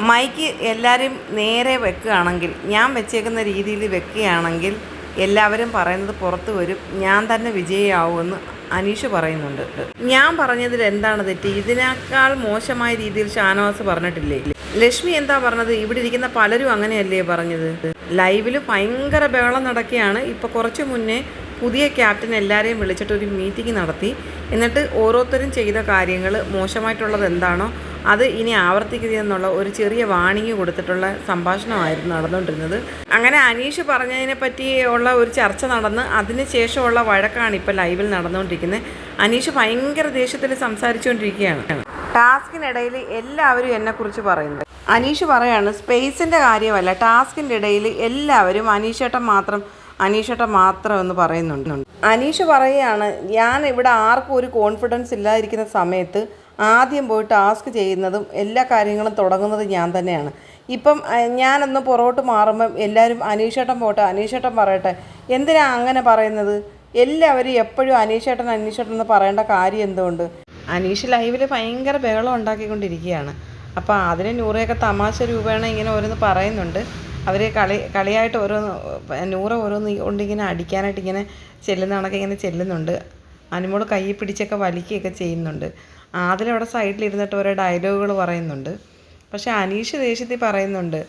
Mic എല്ലാവരും നേരെ വെക്കുകയാണെങ്കിൽ ഞാൻ വെച്ചേക്കുന്ന രീതിയിൽ വെക്കുകയാണെങ്കിൽ എല്ലാവരും പറയുന്നത് പുറത്ത് വരും. ഞാൻ തന്നെ വിജയിയാവുമെന്ന് അനീഷ് പറയുന്നുണ്ട്. ഞാൻ പറഞ്ഞതിൽ എന്താണ് തെറ്റ്? ഇതിനേക്കാൾ മോശമായ രീതിയിൽ ഷാനവാസ് പറഞ്ഞിട്ടില്ലേ? ലക്ഷ്മി എന്താ പറഞ്ഞത്? ഇവിടെ ഇരിക്കുന്ന പലരും അങ്ങനെയല്ലേ പറഞ്ഞത്? ലൈവിൽ ഭയങ്കര ബഹളം നടക്കുകയാണ്. ഇപ്പോൾ കുറച്ച് മുന്നേ പുതിയ ക്യാപ്റ്റൻ എല്ലാവരെയും വിളിച്ചിട്ട് ഒരു മീറ്റിംഗ് നടത്തി. എന്നിട്ട് ഓരോരുത്തരും ചെയ്ത കാര്യങ്ങൾ മോശമായിട്ടുള്ളത് എന്താണോ അത് ഇനി ആവർത്തിക്കുകയെന്നുള്ള ഒരു ചെറിയ വാണിംഗ് കൊടുത്തിട്ടുള്ള സംഭാഷണമായിരുന്നു നടന്നുകൊണ്ടിരുന്നത്. അങ്ങനെ അനീഷ് പറഞ്ഞതിനെ പറ്റി ഉള്ള ഒരു ചർച്ച നടന്ന് അതിന് ശേഷമുള്ള വഴക്കാണ് ഇപ്പോൾ ലൈവിൽ നടന്നുകൊണ്ടിരിക്കുന്നത്. അനീഷ് ഭയങ്കര ദേഷ്യത്തിൽ സംസാരിച്ചുകൊണ്ടിരിക്കുകയാണ്. ടാസ്കിനിടയിൽ എല്ലാവരും എന്നെക്കുറിച്ച് പറയുന്നത് അനീഷ് പറയാണ് സ്പേസിന്റെ കാര്യമല്ല ടാസ്കിന്റെ ഇടയിൽ എല്ലാവരും അനീഷേട്ടൻ മാത്രം അനീഷേട്ടൻ മാത്രം എന്ന് പറയുന്നുണ്ട്. അനീഷ് പറയുകയാണ് ഞാൻ ഇവിടെ ആർക്കും ഒരു കോൺഫിഡൻസ് ഇല്ലാതിരിക്കുന്ന സമയത്ത് ആദ്യം പോയിട്ട് ടാസ്ക് ചെയ്യുന്നതും എല്ലാ കാര്യങ്ങളും തുടങ്ങുന്നത് ഞാൻ തന്നെയാണ്. ഇപ്പം ഞാനൊന്ന് പുറകോട്ട് മാറുമ്പം എല്ലാവരും അനീഷേട്ടൻ പോട്ടെ അനീഷേട്ടൻ പറയട്ടെ എന്തിനാ അങ്ങനെ പറയുന്നത്? എല്ലാവരും എപ്പോഴും അനീഷേട്ടൻ അനീഷേട്ടൻ എന്ന് പറയേണ്ട കാര്യം എന്തുകൊണ്ട്? അനീഷ് ലൈവിൽ ഭയങ്കര ബഹളം ഉണ്ടാക്കിക്കൊണ്ടിരിക്കുകയാണ്. അപ്പോൾ അതിന് നൂറയൊക്കെ തമാശ രൂപേണ ഇങ്ങനെ ഓരോന്ന് പറയുന്നുണ്ട്. അവർ കളി കളിയായിട്ട് ഓരോന്ന് നൂറ ഓരോന്ന് കൊണ്ടിങ്ങനെ അടിക്കാനായിട്ട് ഇങ്ങനെ ചെല്ലുന്ന കണക്കെ ഇങ്ങനെ ചെല്ലുന്നുണ്ട്. അനുമോൾ കൈ പിടിച്ചൊക്കെ വലിക്കുകയൊക്കെ ചെയ്യുന്നുണ്ട്. ആദിലവിടെ സൈഡിലിരുന്നിട്ട് ഓരോ ഡയലോഗുകൾ പറയുന്നുണ്ട്. പക്ഷെ അനീഷ് ദേഷ്യത്തിൽ പറയുന്നുണ്ട്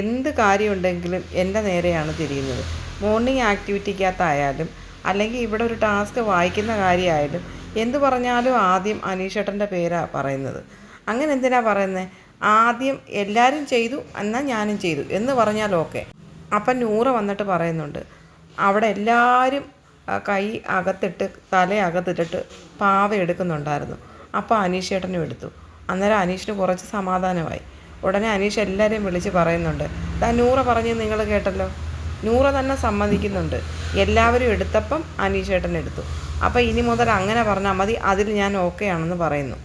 എന്ത് കാര്യമുണ്ടെങ്കിലും എന്റെ നേരെയാണ് തിരിയുന്നത്. മോർണിംഗ് ആക്ടിവിറ്റിക്കകത്തായാലും അല്ലെങ്കിൽ ഇവിടെ ഒരു ടാസ്ക് വായിക്കുന്ന കാര്യമായാലും എന്ത് പറഞ്ഞാലും ആദ്യം അനീഷേട്ടന്റെ പേരാണ് പറയുന്നത്. അങ്ങനെ എന്തിനാ പറയുന്നത് ആദ്യം എല്ലാവരും ചെയ്തു എന്നാൽ ഞാനും ചെയ്തു എന്ന് പറഞ്ഞാൽ ഓക്കെ. അപ്പം നൂറ വന്നിട്ട് പറയുന്നുണ്ട് അവിടെ എല്ലാവരും കൈ അകത്തിട്ട് തല അകത്തിട്ടിട്ട് പാവ എടുക്കുന്നുണ്ടായിരുന്നു. അപ്പോൾ അനീഷ് ചേട്ടനും എടുത്തു. അന്നേരം അനീഷിന് കുറച്ച് സമാധാനമായി. ഉടനെ അനീഷ് എല്ലാവരെയും വിളിച്ച് പറയുന്നുണ്ട്. ദാ നൂറ പറഞ്ഞ് നിങ്ങൾ കേട്ടല്ലോ? നൂറ തന്നെ സമ്മതിക്കുന്നുണ്ട്. എല്ലാവരും എടുത്തപ്പം അനീഷ് ചേട്ടൻ എടുത്തു. അപ്പോൾ ഇനി മുതൽ അങ്ങനെ പറഞ്ഞാൽ മതി അതിൽ ഞാൻ ഓക്കെ ആണെന്ന് പറയുന്നു.